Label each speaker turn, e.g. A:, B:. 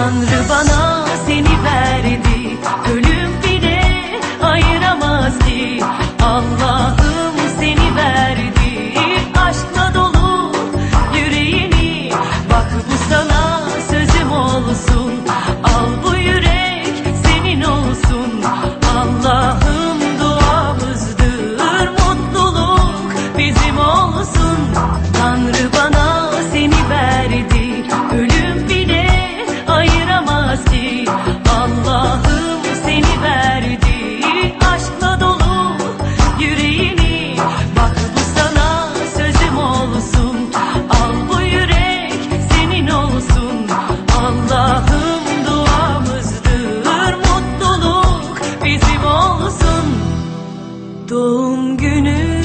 A: Tanrı bana seni verdi. Ölüm Doğum günü.